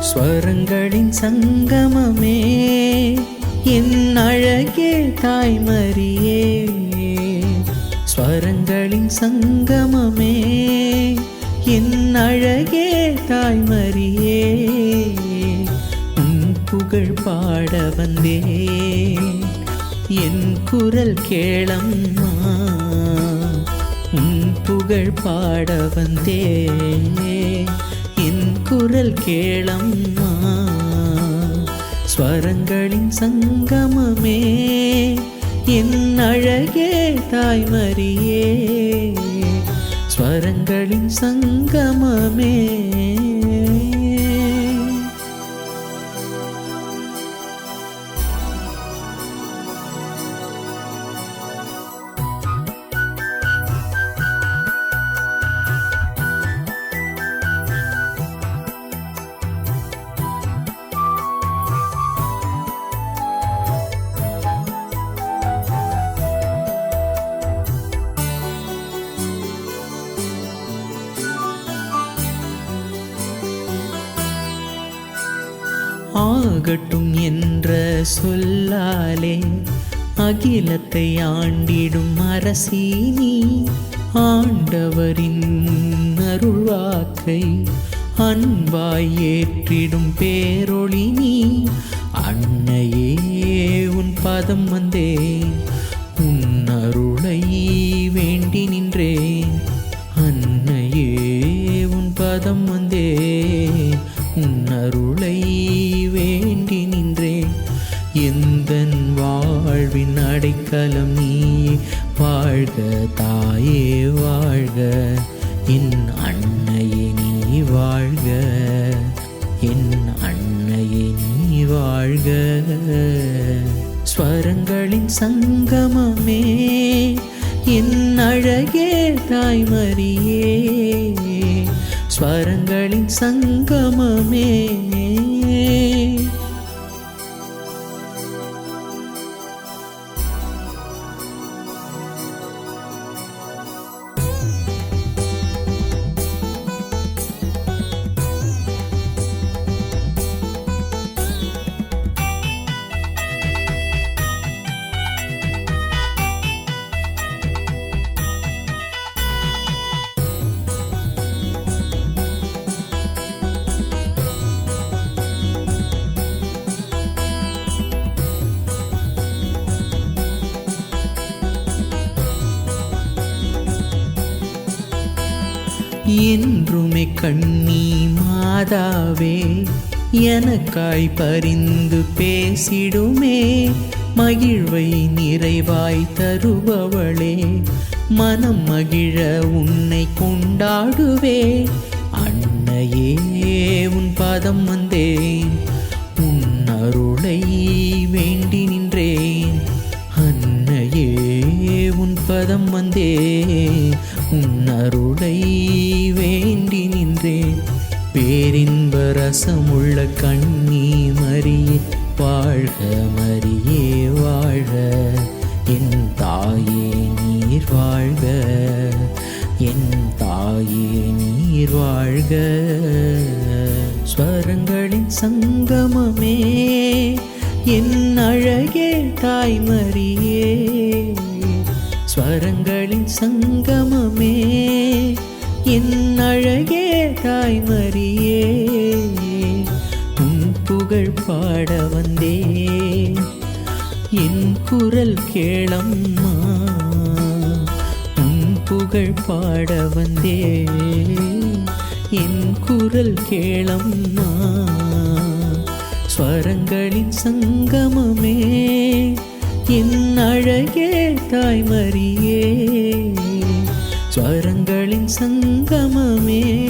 ஸ்வரங்களின் சங்கமமே. என் அழகே தாய்மரியே. ஸ்வரங்களின் சங்கமமே. என் அழகே தாய்மரியே. உன் புகழ் பாட வந்தேன். என் குரல் கேளம்மா. உன் புகழ் பாட வந்தேன். என் குரல் கேளம்மா. ஸ்வரங்களின் சங்கமமே என் அழகே தாய்மரியே. ஸ்வரங்களின் சங்கமமே. ஆகட்டும் என்ற சொல்லாலே அகிலத்தை ஆண்டிடும் அரசீனி ஆண்டவரின் அருள்வாக்கை அன்பாய் ஏற்றிடும் பேரொளி நீ. அன்னையே உன் பதம் வந்தேன். அடைக்கலம் நீ வாழ்க தாயே வாழ்க. என் அன்னையே நீ வாழ்க. என் அன்னையே நீ வாழ்க. ஸ்வரங்களின் சங்கமமே என் அழகே தாய்மரியே. ஸ்வரங்களின் சங்கமமே என்றுமே கண்ணி மாதாவே எனக்காய் பரிந்து பேசிடுமே. மகிழ்வை நிறைவாய் தருபவளே மனம் மகிழ உன்னை கொண்டாடுவே. அன்னையே உன் பாதம் வந்தேன் உன் அருளை வேண்டி நின்றேன். அன்னையே உன் பதம் வந்தே உன் அருளை நின்றேன் பேரின்ப ரசமுள்ள கண்ணீ மரியே வாழ்க மரியே வாழ்க. என் தாயே நீர் வாழ்க. என் தாயே நீர் வாழ்க. ஸ்வரங்களின் சங்கமமே என் அழகே தாய்மரியே ஸ்வரங்களின் சங்கமமே என் அழகே தாய் தாய்மரியே உன் புகழ் பாட வந்தே. என் குரல் கேளம்மா உன் புகழ் பாட வந்தே. என் குரல் கேளம்மா ஸ்வரங்களின் சங்கமமே. என் அழகே தாய்மரியே ஸ்வரங்களின் சங்கமமே.